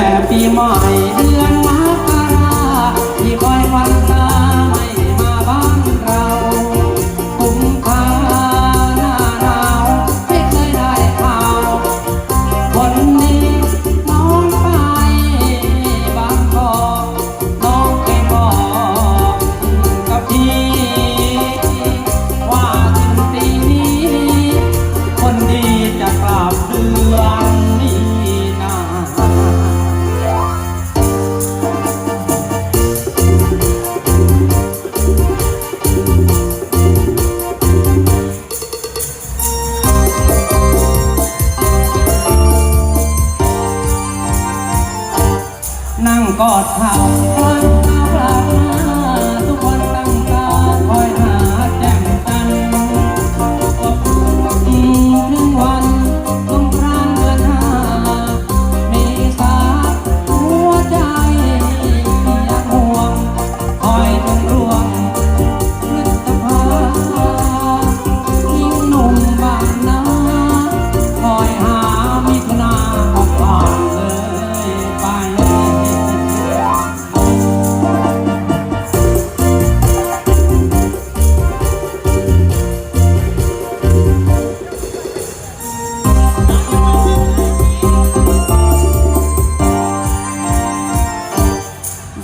แต่ปีใหม่เดือน นั่งกอดเขา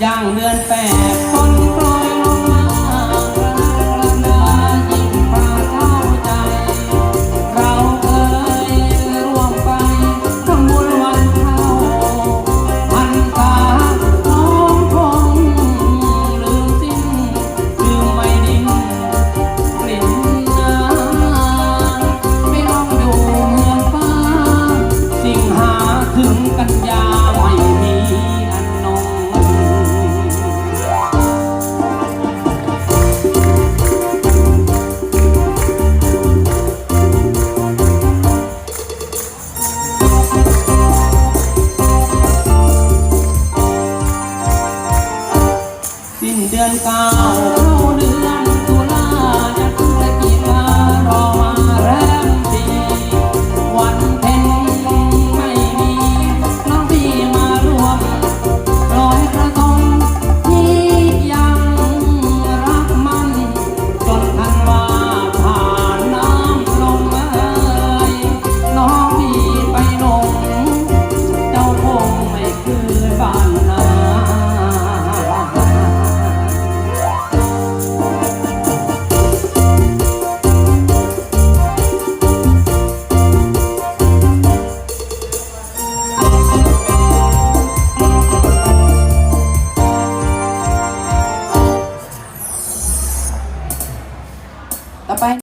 ย่างเดือนแปดคน 南无本师释迦牟尼佛。